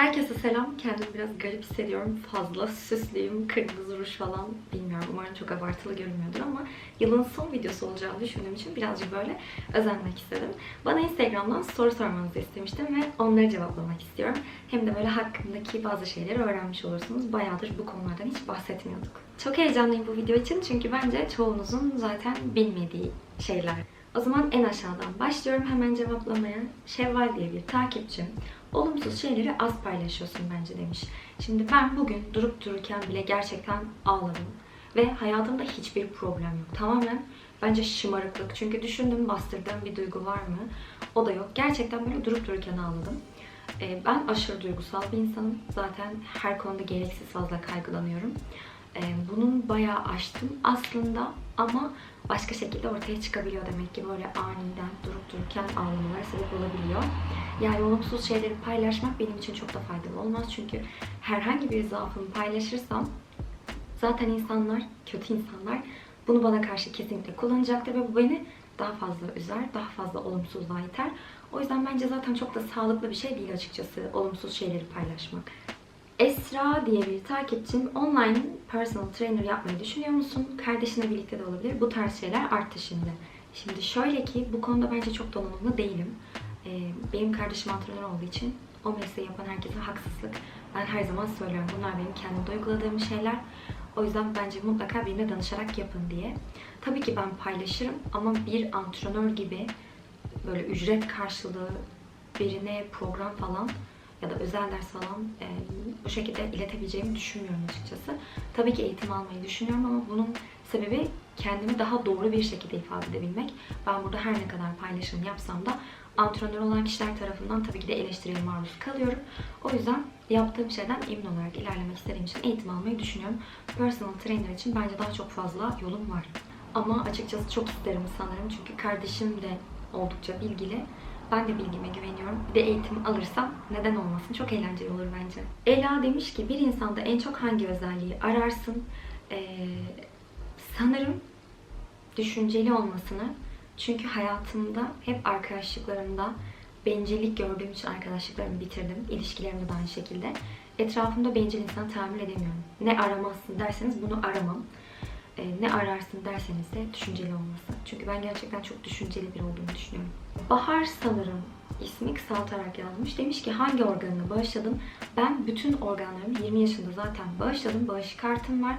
Herkese selam. Kendimi biraz garip hissediyorum. Fazla süslüyüm. Kırmızı ruj falan bilmiyorum. Umarım çok abartılı görünmüyordur ama yılın son videosu olacağını düşündüğüm için birazcık böyle özenmek istedim. Bana Instagram'dan soru sormanızı istemiştim ve onları cevaplamak istiyorum. Hem de böyle hakkındaki bazı şeyleri öğrenmiş olursunuz. Bayağıdır bu konulardan hiç bahsetmiyorduk. Çok heyecanlıyım bu video için çünkü bence çoğunuzun zaten bilmediği şeyler. O zaman en aşağıdan başlıyorum hemen cevaplamaya. Şevval diye bir takipçim olumsuz şeyleri az paylaşıyorsun bence demiş. Şimdi ben bugün durup dururken bile gerçekten ağladım. Ve hayatımda hiçbir problem yok. Tamamen bence şımarıklık. Çünkü düşündüm bastırdığım bir duygu var mı? O da yok. Gerçekten böyle durup dururken ağladım. Ee, Ben aşırı duygusal bir insanım. Zaten her konuda gereksiz fazla kaygılanıyorum. Ee, Bunun bayağı aştım aslında ama başka şekilde ortaya çıkabiliyor demek ki böyle aniden durup dururken ağlamalara sebep olabiliyor. Yani olumsuz şeyleri paylaşmak benim için çok da faydalı olmaz çünkü herhangi bir zaafımı paylaşırsam zaten insanlar, kötü insanlar bunu bana karşı kesinlikle kullanacaktır ve bu beni daha fazla üzer, daha fazla olumsuzluğa iter. O yüzden bence zaten çok da sağlıklı bir şey değil açıkçası olumsuz şeyleri paylaşmak. Esra diye bir takipçim online personal trainer yapmayı düşünüyor musun? Kardeşinle birlikte de olabilir. Bu tarz şeyler arttı şimdi. Şimdi şöyle ki bu konuda bence çok donanımlı değilim. Ee, benim kardeşim antrenör olduğu için o mesleği yapan herkese haksızlık. Ben her zaman söylüyorum bunlar benim kendimde uyguladığım şeyler. O yüzden bence mutlaka birine danışarak yapın diye. Tabii ki ben paylaşırım ama bir antrenör gibi böyle ücret karşılığı birine program falan ya da özel ders falan e, bu şekilde iletebileceğimi düşünmüyorum açıkçası. Tabii ki eğitim almayı düşünüyorum ama bunun sebebi kendimi daha doğru bir şekilde ifade edebilmek. Ben burada her ne kadar paylaşım yapsam da antrenör olan kişiler tarafından tabii ki de eleştiriye maruz kalıyorum. O yüzden yaptığım şeyden emin olarak ilerlemek istediğim için eğitim almayı düşünüyorum. Personal trainer için bence daha çok fazla yolum var. Ama açıkçası çok isterim sanırım çünkü kardeşim de oldukça bilgili. Ben de bilgime güveniyorum. Bir de eğitim alırsam neden olmasın? Çok eğlenceli olur bence. Ela demiş ki bir insanda en çok hangi özelliği ararsın? Ee, sanırım düşünceli olmasını. Çünkü hayatımda hep arkadaşlıklarımda bencillik gördüğüm için arkadaşlıklarımı bitirdim. İlişkilerimde de aynı şekilde. Etrafımda bencil insan tahammül edemiyorum. Ne aramazsın derseniz bunu aramam. Ee, ne ararsın derseniz de düşünceli olması. Çünkü ben gerçekten çok düşünceli bir olduğumu düşünüyorum. Bahar sanırım ismi kısaltarak yazmış. Demiş ki hangi organını bağışladın? Ben bütün organlarımı 20 yaşında zaten bağışladım. Bağış kartım var.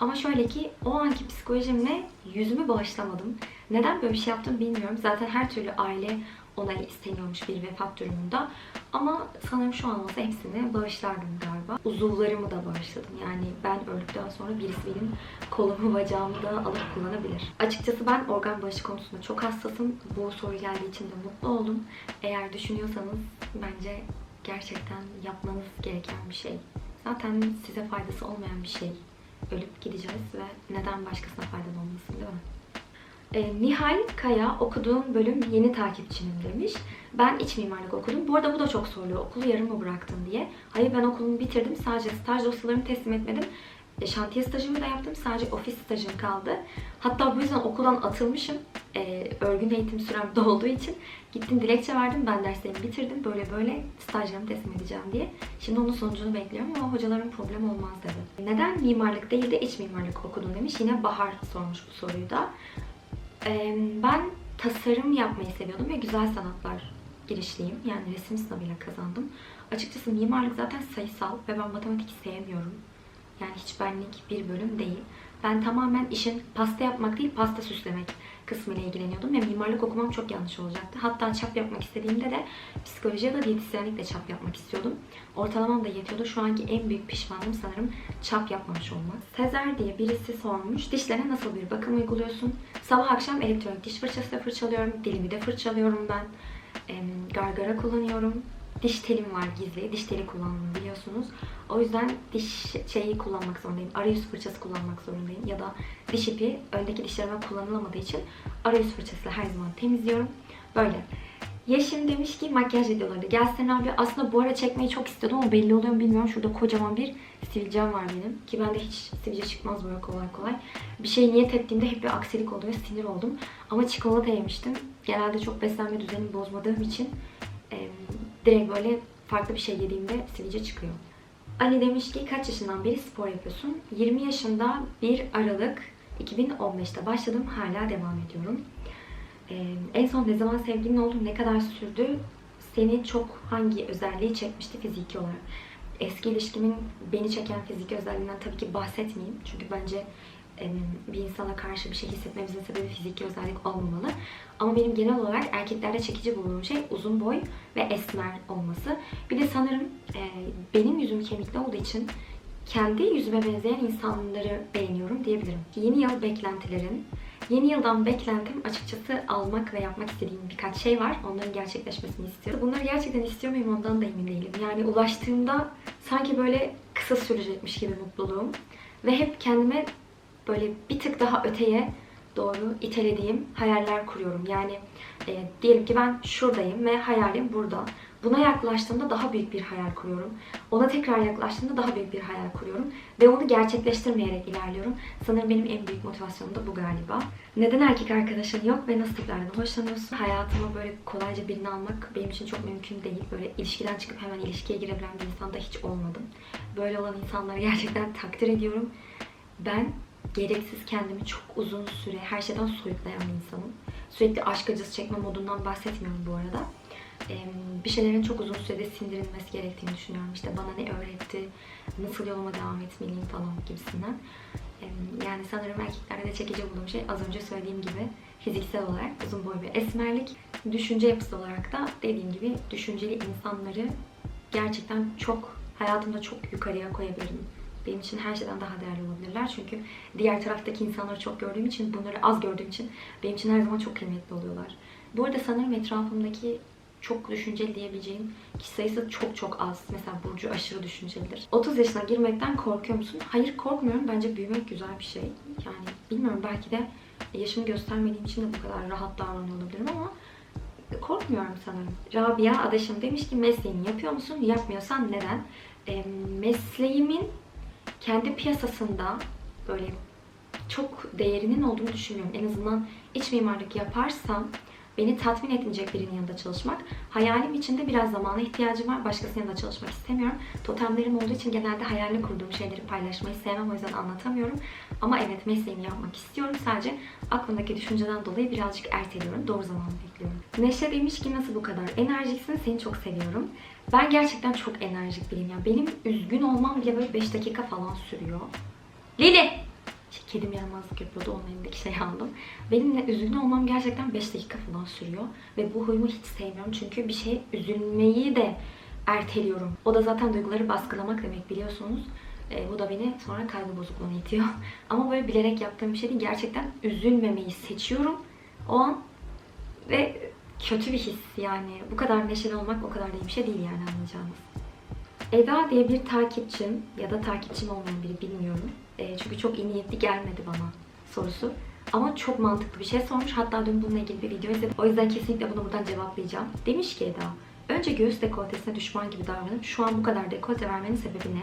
Ama şöyle ki o anki psikolojimle yüzümü bağışlamadım. Neden böyle bir şey yaptım bilmiyorum. Zaten her türlü aile onayı isteniyormuş bir vefat durumunda. Ama sanırım şu an olsa hepsini bağışlardım galiba. Uzuvlarımı da bağışladım. Yani ben öldükten sonra birisi benim kolumu, bacağımı da alıp kullanabilir. Açıkçası ben organ bağışı konusunda çok hassasım. Bu soru geldiği için de mutlu oldum. Eğer düşünüyorsanız bence gerçekten yapmanız gereken bir şey. Zaten size faydası olmayan bir şey. Ölüp gideceğiz ve neden başkasına faydalı olmasın değil mi? E, Nihal Kaya okuduğum bölüm yeni takipçinim demiş. Ben iç mimarlık okudum. Bu arada bu da çok soruluyor. Okulu yarım mı bıraktın diye. Hayır ben okulumu bitirdim. Sadece staj dosyalarımı teslim etmedim. E, şantiye stajımı da yaptım. Sadece ofis stajım kaldı. Hatta bu yüzden okuldan atılmışım. E, örgün eğitim sürem dolduğu için gittim dilekçe verdim. Ben derslerimi bitirdim. Böyle böyle stajlarımı teslim edeceğim diye. Şimdi onun sonucunu bekliyorum ama hocaların problem olmaz dedi. Neden mimarlık değil de iç mimarlık okudun demiş. Yine Bahar sormuş bu soruyu da. Ben tasarım yapmayı seviyordum ve güzel sanatlar girişliyim. Yani resim sınavıyla kazandım. Açıkçası mimarlık zaten sayısal ve ben matematik sevmiyorum. Yani hiç benlik bir bölüm değil. Ben tamamen işin pasta yapmak değil, pasta süslemek kısmıyla ilgileniyordum ve mimarlık okumam çok yanlış olacaktı. Hatta çap yapmak istediğimde de psikoloji ya da diyetisyenlikle çap yapmak istiyordum. Ortalamam da yetiyordu. Şu anki en büyük pişmanlığım sanırım çap yapmamış olmak. Sezer diye birisi sormuş. Dişlerine nasıl bir bakım uyguluyorsun? Sabah akşam elektronik diş fırçasıyla fırçalıyorum. Dilimi de fırçalıyorum ben. Gargara kullanıyorum. Diş telim var gizli. Diş teli kullandım biliyorsunuz. O yüzden diş şeyi kullanmak zorundayım. Arayüz fırçası kullanmak zorundayım. Ya da diş ipi öndeki dişlerime kullanılamadığı için arayüz fırçasıyla her zaman temizliyorum. Böyle. Yeşim demiş ki makyaj videoları gelsin abi. Aslında bu ara çekmeyi çok istiyordum ama belli oluyor mu bilmiyorum. Şurada kocaman bir sivilcem var benim. Ki bende hiç sivilce çıkmaz böyle kolay kolay. Bir şey niyet ettiğimde hep bir aksilik oluyor. Sinir oldum. Ama çikolata yemiştim. Genelde çok beslenme düzenimi bozmadığım için direkt böyle farklı bir şey yediğimde sivilce çıkıyor. Ali demiş ki kaç yaşından beri spor yapıyorsun? 20 yaşında 1 Aralık 2015'te başladım. Hala devam ediyorum. Ee, en son ne zaman sevgilin oldu? Ne kadar sürdü? Seni çok hangi özelliği çekmişti fiziki olarak? Eski ilişkimin beni çeken fiziki özelliğinden tabii ki bahsetmeyeyim. Çünkü bence bir insana karşı bir şey hissetmemizin sebebi fiziki özellik olmamalı. Ama benim genel olarak erkeklerde çekici bulduğum şey uzun boy ve esmer olması. Bir de sanırım benim yüzüm kemikli olduğu için kendi yüzüme benzeyen insanları beğeniyorum diyebilirim. Yeni yıl beklentilerin, yeni yıldan beklentim açıkçası almak ve yapmak istediğim birkaç şey var. Onların gerçekleşmesini istiyorum. Bunları gerçekten istiyor muyum ondan da emin değilim. Yani ulaştığımda sanki böyle kısa sürecekmiş gibi mutluluğum. Ve hep kendime böyle bir tık daha öteye doğru itelediğim hayaller kuruyorum. Yani e, diyelim ki ben şuradayım ve hayalim burada. Buna yaklaştığımda daha büyük bir hayal kuruyorum. Ona tekrar yaklaştığımda daha büyük bir hayal kuruyorum. Ve onu gerçekleştirmeyerek ilerliyorum. Sanırım benim en büyük motivasyonum da bu galiba. Neden erkek arkadaşın yok ve nasıl tiplerden hoşlanıyorsun? Hayatıma böyle kolayca birini almak benim için çok mümkün değil. Böyle ilişkiden çıkıp hemen ilişkiye girebilen bir insanda hiç olmadım. Böyle olan insanları gerçekten takdir ediyorum. Ben gereksiz kendimi çok uzun süre her şeyden soyutlayan bir insanım. Sürekli aşk acısı çekme modundan bahsetmiyorum bu arada. Ee, Bir şeylerin çok uzun sürede sindirilmesi gerektiğini düşünüyorum. İşte bana ne öğretti, nasıl yoluma devam etmeliyim falan gibisinden. Ee, Yani sanırım erkeklerde de çekici bulduğum şey az önce söylediğim gibi fiziksel olarak uzun boy bir esmerlik. Düşünce yapısı olarak da dediğim gibi düşünceli insanları gerçekten çok hayatımda çok yukarıya koyabilirim. Benim için her şeyden daha değerli olabilirler. Çünkü diğer taraftaki insanları çok gördüğüm için, bunları az gördüğüm için benim için her zaman çok kıymetli oluyorlar. Bu arada sanırım etrafımdaki çok düşünceli diyebileceğim kişi sayısı çok çok az. Mesela Burcu aşırı düşüncelidir. 30 yaşına girmekten korkuyor musun? Hayır korkmuyorum. Bence büyümek güzel bir şey. Yani bilmiyorum belki de yaşımı göstermediğim için de bu kadar rahat davranıyor olabilirim ama korkmuyorum sanırım. Rabia adaşım demiş ki mesleğini yapıyor musun? Yapmıyorsan neden? E, mesleğimin kendi piyasasında böyle çok değerinin olduğunu düşünmüyorum. En azından iç mimarlık yaparsam beni tatmin etmeyecek birinin yanında çalışmak. Hayalim içinde biraz zamana ihtiyacım var. Başkasının yanında çalışmak istemiyorum. Totemlerim olduğu için genelde hayalini kurduğum şeyleri paylaşmayı sevmem. O yüzden anlatamıyorum. Ama evet mesleğimi yapmak istiyorum. Sadece aklımdaki düşünceden dolayı birazcık erteliyorum. Doğru zamanı bekliyorum. Neşe demiş ki nasıl bu kadar enerjiksin? Seni çok seviyorum. Ben gerçekten çok enerjik biriyim. ya. benim üzgün olmam bile böyle 5 dakika falan sürüyor. Lili! Kedim yaramazlık yapıyordu. Onun elindeki şeyi aldım. Benimle üzgün olmam gerçekten 5 dakika falan sürüyor. Ve bu huyumu hiç sevmiyorum. Çünkü bir şey üzülmeyi de erteliyorum. O da zaten duyguları baskılamak demek biliyorsunuz. E, bu da beni sonra kaygı bozukluğuna itiyor. Ama böyle bilerek yaptığım bir şey değil. Gerçekten üzülmemeyi seçiyorum. O an ve kötü bir his yani. Bu kadar neşeli olmak o kadar da iyi bir şey değil yani anlayacağınız. Eda diye bir takipçim ya da takipçim olmayan biri bilmiyorum. E, çünkü çok iyi niyetli gelmedi bana sorusu. Ama çok mantıklı bir şey sormuş. Hatta dün bununla ilgili bir video izledim. O yüzden kesinlikle bunu buradan cevaplayacağım. Demiş ki Eda, önce göğüs dekoltesine düşman gibi davranıp şu an bu kadar dekolte vermenin sebebi ne?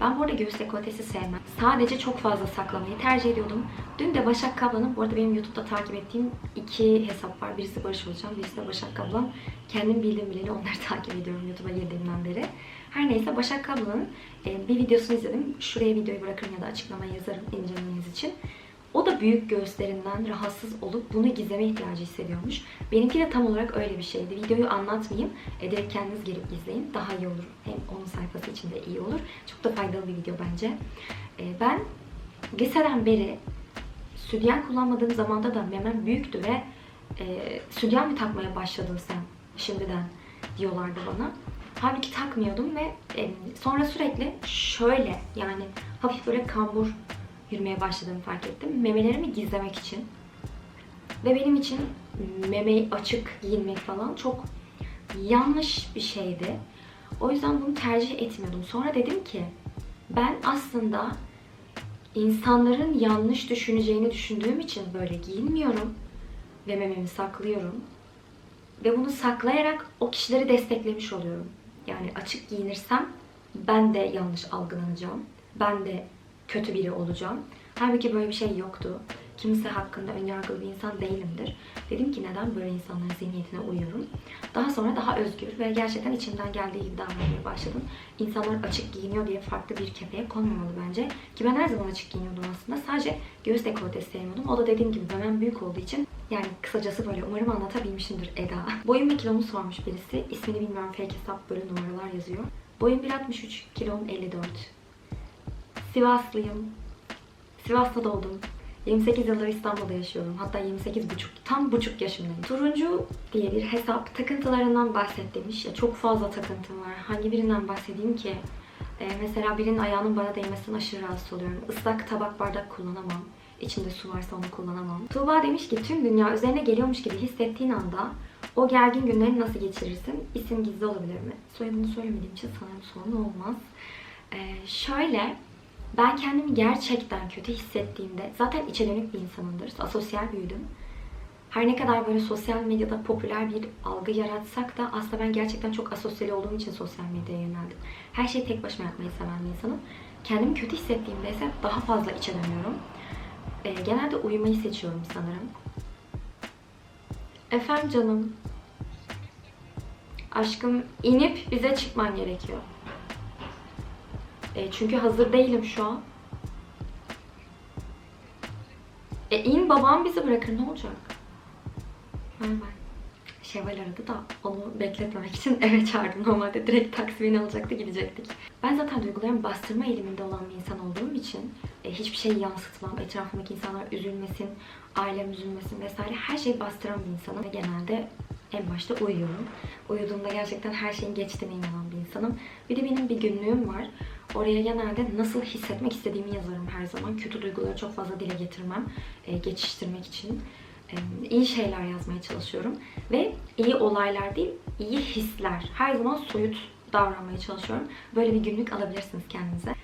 Ben bu arada göğüs dekoltesi sevmem. Sadece çok fazla saklamayı tercih ediyordum. Dün de Başak Kablan'ın, bu arada benim YouTube'da takip ettiğim iki hesap var. Birisi Barış Olcan, birisi de Başak Kablan. Kendim bildiğim bileli onları takip ediyorum YouTube'a girdiğimden beri. Her neyse Başak Kablan'ın e, bir videosunu izledim. Şuraya videoyu bırakırım ya da açıklamaya yazarım incelemeniz için. O da büyük göğüslerinden rahatsız olup bunu gizleme ihtiyacı hissediyormuş. Benimki de tam olarak öyle bir şeydi. Videoyu anlatmayayım. E, direkt kendiniz gelip izleyin. Daha iyi olur. Hem onun sayfası için de iyi olur. Çok da faydalı bir video bence. E, ben liseden beri sütyen kullanmadığım zamanda da memem büyüktü ve e, sütyen mi takmaya başladın sen şimdiden diyorlardı bana. Halbuki takmıyordum ve e, sonra sürekli şöyle yani hafif böyle kambur yürümeye başladığımı fark ettim. Memelerimi gizlemek için. Ve benim için memeyi açık giyinmek falan çok yanlış bir şeydi. O yüzden bunu tercih etmiyordum. Sonra dedim ki ben aslında insanların yanlış düşüneceğini düşündüğüm için böyle giyinmiyorum ve mememi saklıyorum. Ve bunu saklayarak o kişileri desteklemiş oluyorum. Yani açık giyinirsem ben de yanlış algılanacağım. Ben de kötü biri olacağım. Halbuki böyle bir şey yoktu. Kimse hakkında önyargılı bir insan değilimdir. Dedim ki neden böyle insanların zihniyetine uyuyorum. Daha sonra daha özgür ve gerçekten içimden geldiği gibi davranmaya başladım. İnsanlar açık giyiniyor diye farklı bir kefeye konmamalı bence. Ki ben her zaman açık giyiniyordum aslında. Sadece göğüs dekoltesi sevmiyordum. O da dediğim gibi benden büyük olduğu için yani kısacası böyle umarım anlatabilmişimdir Eda. Boyum ve kilomu sormuş birisi. İsmini bilmiyorum fake hesap böyle numaralar yazıyor. Boyum 1.63, kilom 54. Sivaslıyım. Sivas'ta doğdum. 28 yıldır İstanbul'da yaşıyorum. Hatta 28 buçuk, tam buçuk yaşındayım. Turuncu diye bir hesap takıntılarından bahset demiş. Ya çok fazla takıntım var. Hangi birinden bahsedeyim ki? Ee, mesela birinin ayağının bana değmesinden aşırı rahatsız oluyorum. Islak tabak bardak kullanamam. İçinde su varsa onu kullanamam. Tuğba demiş ki tüm dünya üzerine geliyormuş gibi hissettiğin anda o gergin günleri nasıl geçirirsin? İsim gizli olabilir mi? Soyadını söylemediğim için sanırım sorun olmaz. Ee, şöyle ben kendimi gerçekten kötü hissettiğimde zaten içe dönük bir insanımdır. Asosyal büyüdüm. Her ne kadar böyle sosyal medyada popüler bir algı yaratsak da aslında ben gerçekten çok asosyal olduğum için sosyal medyaya yöneldim. Her şeyi tek başıma yapmayı seven bir insanım. Kendimi kötü hissettiğimde ise daha fazla içe dönüyorum. Ee, genelde uyumayı seçiyorum sanırım. Efendim canım. Aşkım inip bize çıkman gerekiyor. E, çünkü hazır değilim şu an. E in babam bizi bırakır ne olacak? Bay bay. Şevval aradı da onu bekletmemek için eve çağırdım. Normalde direkt taksi alacaktı gidecektik. Ben zaten duygularımı bastırma eğiliminde olan bir insan olduğum için e, hiçbir şeyi yansıtmam. Etrafımdaki insanlar üzülmesin, ailem üzülmesin vesaire her şeyi bastıran bir insanım. Ve genelde en başta uyuyorum. Uyuduğumda gerçekten her şeyin geçtiğine inanan bir insanım. Bir de benim bir günlüğüm var. Oraya genelde nasıl hissetmek istediğimi yazarım her zaman. Kötü duyguları çok fazla dile getirmem. e, geçiştirmek için. E, iyi şeyler yazmaya çalışıyorum. Ve iyi olaylar değil, iyi hisler. Her zaman soyut davranmaya çalışıyorum. Böyle bir günlük alabilirsiniz kendinize.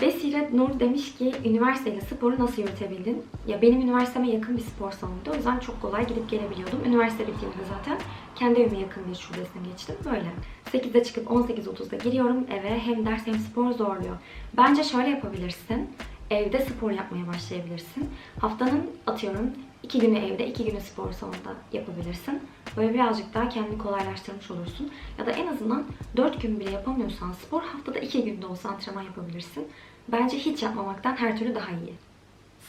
Besiret Nur demiş ki üniversiteyle sporu nasıl yürütebildin? Ya benim üniversiteme yakın bir spor salonuydu. O yüzden çok kolay gidip gelebiliyordum. Üniversite bittiğinde zaten kendi evime yakın bir şubesine geçtim. Böyle. 8'de çıkıp 18.30'da giriyorum eve. Hem ders hem spor zorluyor. Bence şöyle yapabilirsin. Evde spor yapmaya başlayabilirsin. Haftanın atıyorum iki günü evde, iki günü spor salonunda yapabilirsin. Böyle birazcık daha kendini kolaylaştırmış olursun. Ya da en azından 4 gün bile yapamıyorsan spor haftada 2 günde olsa antrenman yapabilirsin. Bence hiç yapmamaktan her türlü daha iyi.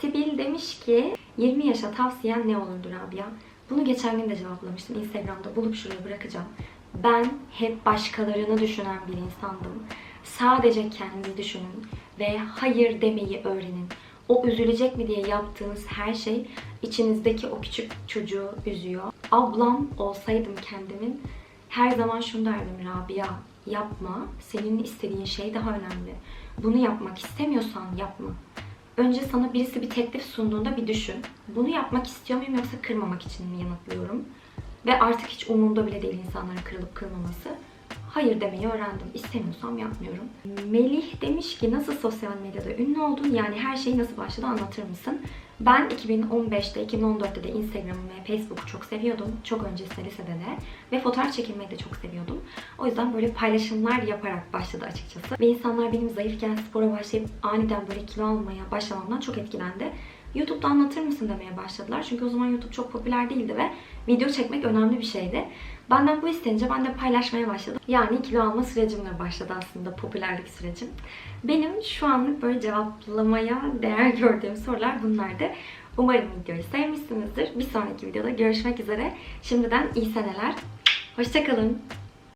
Sibil demiş ki 20 yaşa tavsiyen ne olurdur Rabia? Bunu geçen gün de cevaplamıştım. Instagram'da bulup şuraya bırakacağım. Ben hep başkalarını düşünen bir insandım. Sadece kendinizi düşünün ve hayır demeyi öğrenin. O üzülecek mi diye yaptığınız her şey içinizdeki o küçük çocuğu üzüyor. Ablam olsaydım kendimin her zaman şunu derdim Rabia yapma. Senin istediğin şey daha önemli. Bunu yapmak istemiyorsan yapma. Önce sana birisi bir teklif sunduğunda bir düşün. Bunu yapmak istiyor muyum yoksa kırmamak için mi yanıtlıyorum? Ve artık hiç umurumda bile değil insanların kırılıp kırmaması. Hayır demeyi öğrendim. İstemiyorsam yapmıyorum. Melih demiş ki nasıl sosyal medyada ünlü oldun? Yani her şey nasıl başladı anlatır mısın? Ben 2015'te, 2014'te de Instagram'ı ve Facebook'u çok seviyordum. Çok öncesinde lisede de. Ve fotoğraf çekilmeyi de çok seviyordum. O yüzden böyle paylaşımlar yaparak başladı açıkçası. Ve insanlar benim zayıfken spora başlayıp aniden böyle kilo almaya başlamamdan çok etkilendi. YouTube'da anlatır mısın demeye başladılar. Çünkü o zaman YouTube çok popüler değildi ve video çekmek önemli bir şeydi. Benden bu istenince ben de paylaşmaya başladım. Yani kilo alma sürecimle başladı aslında popülerlik sürecim. Benim şu anlık böyle cevaplamaya değer gördüğüm sorular bunlardı. Umarım videoyu sevmişsinizdir. Bir sonraki videoda görüşmek üzere. Şimdiden iyi seneler. Hoşçakalın.